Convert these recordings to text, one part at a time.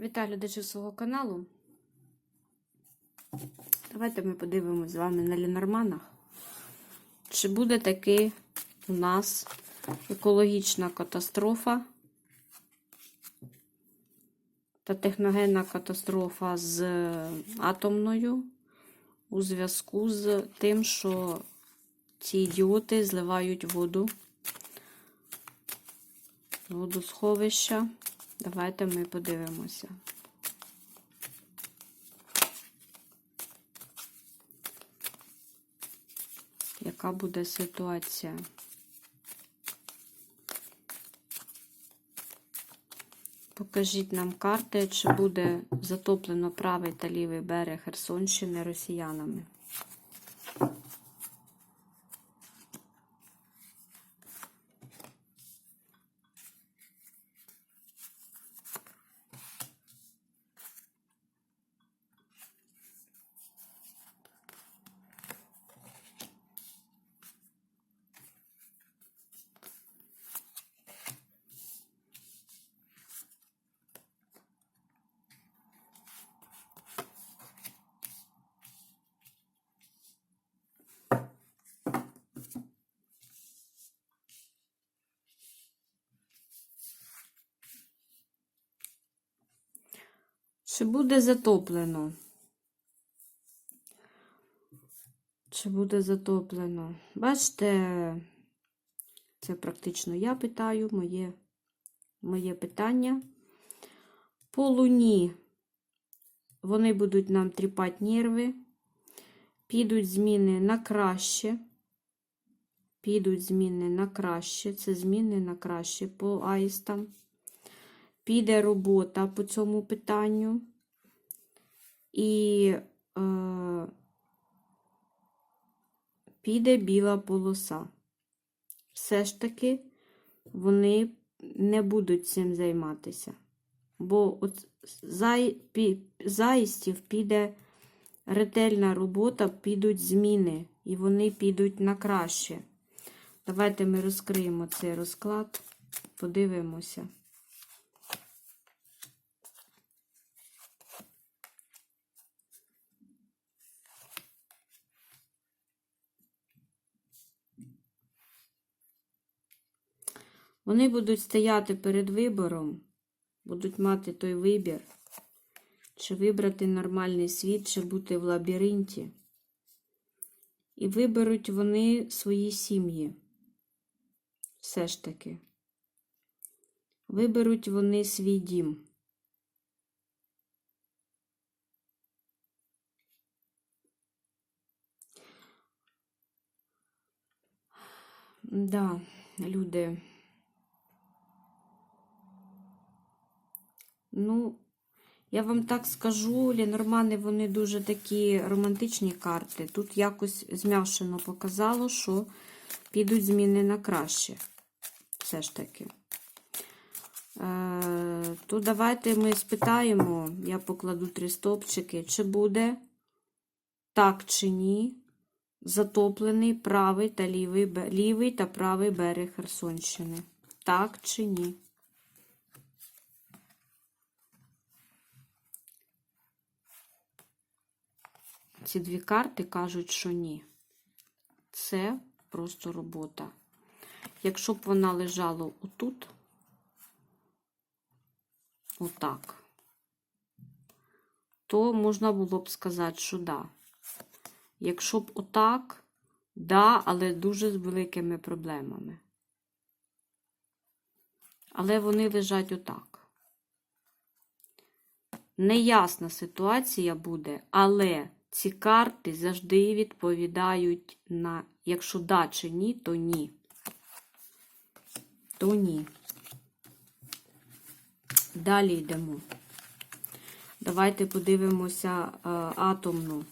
Вітаю глядачів свого каналу. Давайте ми подивимось з вами на Лінорманах. Чи буде таки у нас екологічна катастрофа та техногенна катастрофа з атомною у зв'язку з тим, що ці ідіоти зливають воду водосховища. Давайте ми подивимося. Яка буде ситуація? Покажіть нам карти, чи буде затоплено правий та лівий берег Херсонщини росіянами. Чи буде затоплено? Чи буде затоплено? Бачите, це практично я питаю, моє, моє питання. По луні вони будуть нам тріпати нерви, підуть зміни на краще. Підуть зміни на краще. Це зміни на краще по аїстам піде робота по цьому питанню. І е, піде біла полоса. Все ж таки вони не будуть цим займатися. Бо от зай, пі, заїстів піде ретельна робота, підуть зміни, і вони підуть на краще. Давайте ми розкриємо цей розклад, подивимося. Вони будуть стояти перед вибором, будуть мати той вибір, чи вибрати нормальний світ, чи бути в лабіринті. І виберуть вони свої сім'ї. Все ж таки. Виберуть вони свій дім. Да, люди. Ну, я вам так скажу, Лінормани, вони дуже такі романтичні карти. Тут якось зм'явшено показало, що підуть зміни на краще. Все ж таки. Е, то давайте ми спитаємо, я покладу три стопчики, чи буде так чи ні затоплений правий та лівий, лівий та правий берег Херсонщини. Так чи ні? Ці дві карти кажуть, що ні. Це просто робота. Якщо б вона лежала отут, отак, то можна було б сказати, що да. Якщо б отак, да, але дуже з великими проблемами. Але вони лежать отак. Неясна ситуація буде, але ці карти завжди відповідають на, якщо да чи ні, то ні. То ні. Далі йдемо. Давайте подивимося а, атомну.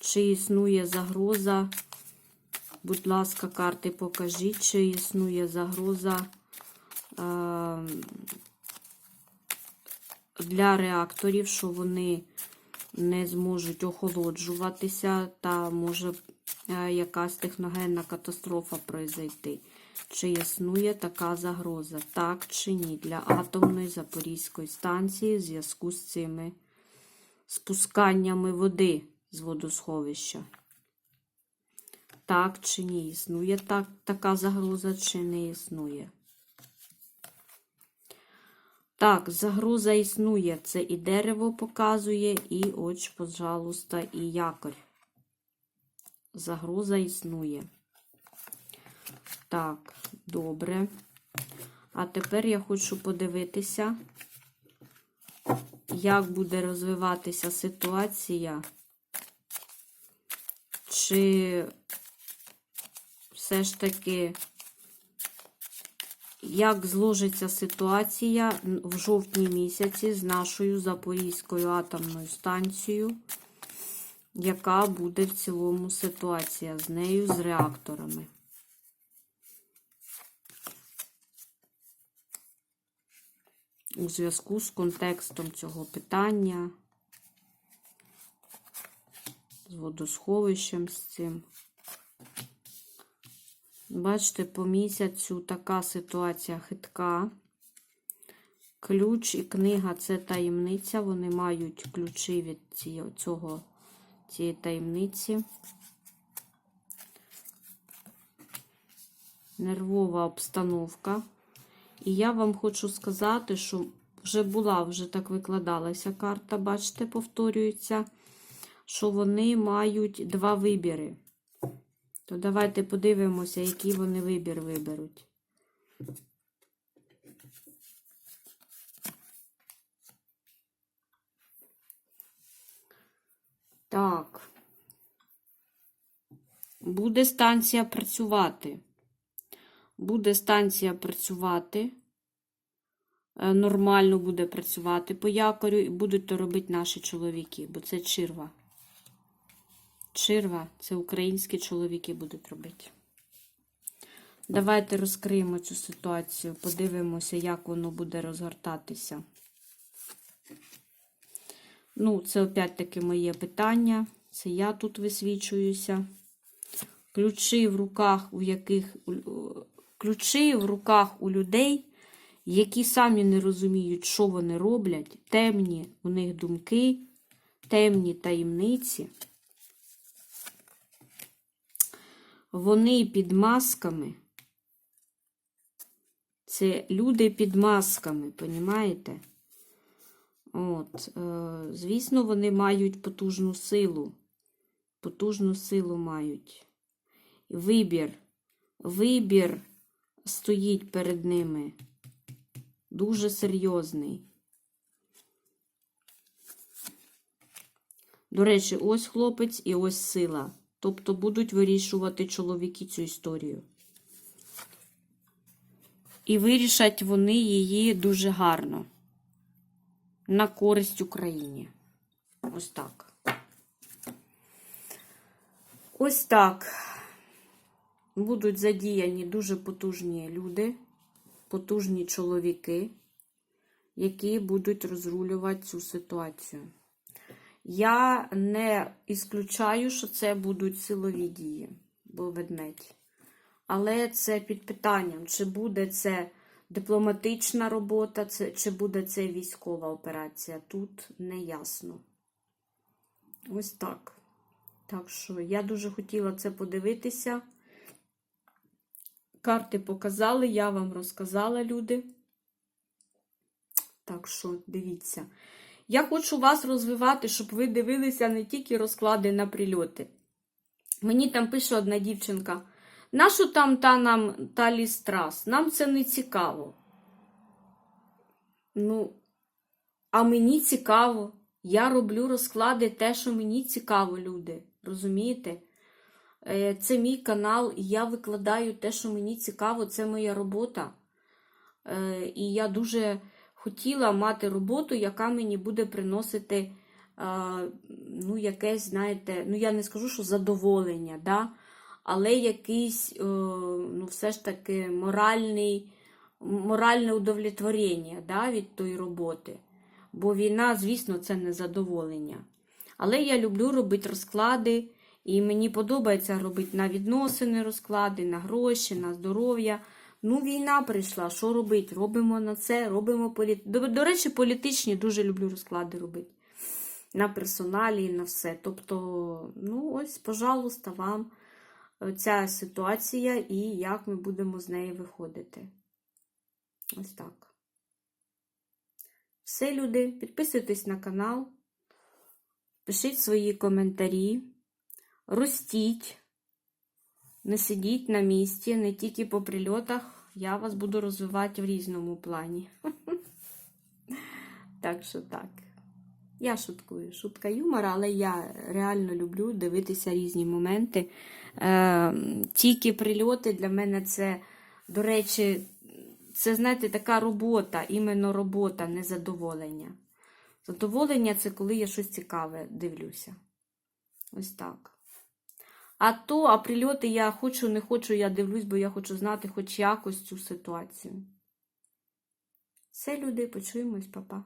Чи існує загроза? Будь ласка, карти покажіть, чи існує загроза а, для реакторів, що вони не зможуть охолоджуватися, та може е, якась техногенна катастрофа произойти. Чи існує така загроза? Так чи ні для атомної Запорізької станції в зв'язку з цими спусканнями води з водосховища? Так чи ні? Існує так, така загроза чи не існує? Так, загроза існує. Це і дерево показує, і ось, пожалуйста, і якорь. Загроза існує. Так, добре. А тепер я хочу подивитися, як буде розвиватися ситуація, чи все ж таки, як зложиться ситуація в жовтні місяці з нашою Запорізькою атомною станцією, яка буде в цілому ситуація з нею, з реакторами. у зв'язку з контекстом цього питання, з водосховищем з цим. Бачите, по місяцю така ситуація хитка. Ключ і книга це таємниця. Вони мають ключі від цього, цієї таємниці. Нервова обстановка. І я вам хочу сказати, що вже була, вже так викладалася карта, бачите, повторюється, що вони мають два вибіри. То давайте подивимося, який вони вибір виберуть. Так. Буде станція працювати буде станція працювати, е, нормально буде працювати по якорю, і будуть то робити наші чоловіки, бо це чирва. Чирва це українські чоловіки будуть робити. Давайте розкриємо цю ситуацію, подивимося, як воно буде розгортатися. Ну, це опять-таки моє питання. Це я тут висвічуюся. Ключі в руках, у яких ключі в руках у людей, які самі не розуміють, що вони роблять, темні у них думки, темні таємниці. Вони під масками. Це люди під масками, понімаєте? От, е, звісно, вони мають потужну силу. Потужну силу мають. Вибір. Вибір стоїть перед ними. Дуже серйозний. До речі, ось хлопець і ось сила. Тобто будуть вирішувати чоловіки цю історію. І вирішать вони її дуже гарно. На користь Україні. Ось так. Ось так будуть задіяні дуже потужні люди, потужні чоловіки, які будуть розрулювати цю ситуацію. Я не ісключаю, що це будуть силові дії, бо ведмедь. Але це під питанням, чи буде це дипломатична робота, чи буде це військова операція. Тут не ясно. Ось так. Так що я дуже хотіла це подивитися. Карти показали, я вам розказала, люди. Так що, дивіться. Я хочу вас розвивати, щоб ви дивилися не тільки розклади на прильоти. Мені там пише одна дівчинка. Нащо там та нам та лістрас? Нам це не цікаво. Ну, а мені цікаво. Я роблю розклади те, що мені цікаво, люди. Розумієте? Е, це мій канал, і я викладаю те, що мені цікаво, це моя робота. Е, і я дуже хотіла мати роботу, яка мені буде приносити, ну, якесь, знаєте, ну, я не скажу, що задоволення, да? але якийсь, е, ну, все ж таки, моральний, моральне удовлетворення да, від тої роботи. Бо війна, звісно, це не задоволення. Але я люблю робити розклади. І мені подобається робити на відносини розклади, на гроші, на здоров'я. Ну, війна прийшла, що робити? Робимо на це, робимо політ... До, до речі, політичні дуже люблю розклади робити. На персоналі і на все. Тобто, ну, ось, пожалуйста, вам ця ситуація і як ми будемо з неї виходити. Ось так. Все, люди, підписуйтесь на канал, пишіть свої коментарі, ростіть, не сидіть на місці, не тільки по прильотах. Я вас буду розвивати в різному плані. Так що так. Я шуткую, шутка юмора, але я реально люблю дивитися різні моменти. Е, тільки прильоти для мене це, до речі, це, знаєте, така робота, іменно робота, не задоволення. Задоволення це коли я щось цікаве дивлюся. Ось так. А то, а прильоти я хочу, не хочу, я дивлюсь, бо я хочу знати хоч якось цю ситуацію. Все, люди, почуємось, папа.